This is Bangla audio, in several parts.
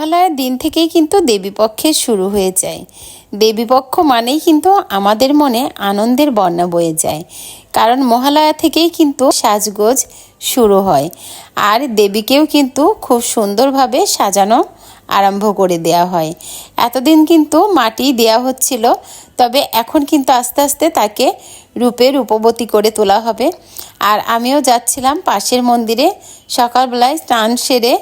মহালয়ার দিন থেকেই কিন্তু দেবীপক্ষের শুরু হয়ে যায়। দেবীপক্ষ মানেই কিন্তু আমাদের মনে আনন্দের বন্যা বয়ে যায়। কারণ মহালয়া থেকেই কিন্তু সাজগোজ শুরু হয়। আর দেবীকেও কিন্তু খুব সুন্দরভাবে সাজানো আরম্ভ করে দেওয়া হয়। এতদিন কিন্তু মাটি দেওয়া হচ্ছিল, তবে এখন কিন্তু আস্তে আস্তে তাকে রূপে রূপবতী করে তোলা হবে। আর আমিও যাচ্ছিলাম পাশের মন্দিরে। সকালবেলায় স্নান সেরে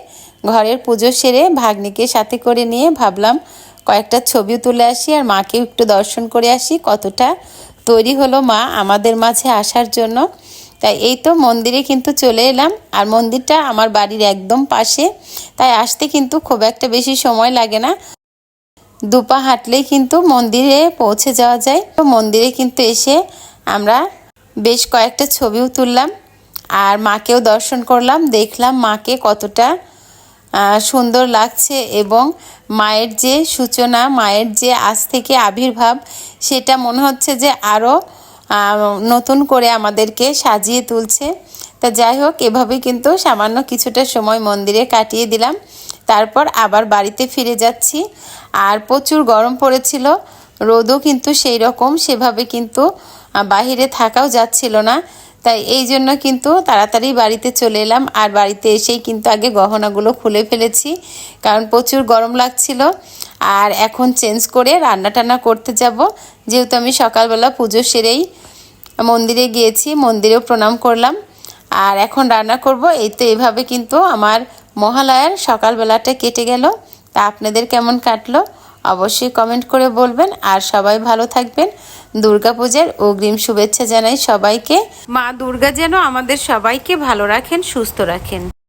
ঘরের পুজো সেরে ভাগ্নিকে সাথে করে নিয়ে ভাবলাম কয়েকটা ছবিও তুলে আসি আর মাকেও একটু দর্শন করে আসি, কতটা তৈরি হলো মা আমাদের মাঝে আসার জন্য। তাই এই তো মন্দিরে কিন্তু চলে এলাম আর মন্দিরটা আমার বাড়ির একদম পাশে। তাই আসতে কিন্তু খুব একটা বেশি সময় লাগে না। দুপা হাঁটলেই কিন্তু মন্দিরে পৌঁছে যাওয়া যায়। তো মন্দিরে কিন্তু এসে আমরা বেশ কয়েকটা ছবিও তুললাম আর মাকেও দর্শন করলাম, দেখলাম মাকে কতটা সুন্দর লাগছে এবং মায়ের যে সূচনা, মায়ের যে আজ থেকে আবির্ভাব, সেটা মনে হচ্ছে যে আরও নতুন করে আমাদেরকে সাজিয়ে তুলছে। তা যাই হোক, এভাবে কিন্তু সামান্য কিছুটা সময় মন্দিরে কাটিয়ে দিলাম। তারপর আবার বাড়িতে ফিরে যাচ্ছি। আর প্রচুর গরম পড়েছিল, রোদও কিন্তু সেই রকম, সেভাবে কিন্তু বাহিরে থাকাও যাচ্ছিল না। তাই এই জন্য কিন্তু তাড়াতাড়ি বাড়িতে চলে এলাম। আর বাড়িতে এসেই কিন্তু আগে গহনাগুলো খুলে ফেলেছি, কারণ প্রচুর গরম লাগছিল। আর এখন চেঞ্জ করে রান্না টান্না করতে যাব। যেহেতু আমি সকালবেলা পুজো সেরেই মন্দিরে গিয়েছি, মন্দিরেও প্রণাম করলাম। আর এখন রান্না করব। এই তো এভাবে কিন্তু আমার মহালয়ার সকালবেলাটা কেটে গেল। তা আপনাদের কেমন কাটলো? অবশ্যই কমেন্ট করে বলবেন। আর সবাই ভালো থাকবেন। দুর্গাপূজার অগ্রিম শুভেচ্ছা জানাই সবাইকে। মা দুর্গা যেন আমাদের সবাইকে ভালো রাখেন, সুস্থ রাখেন।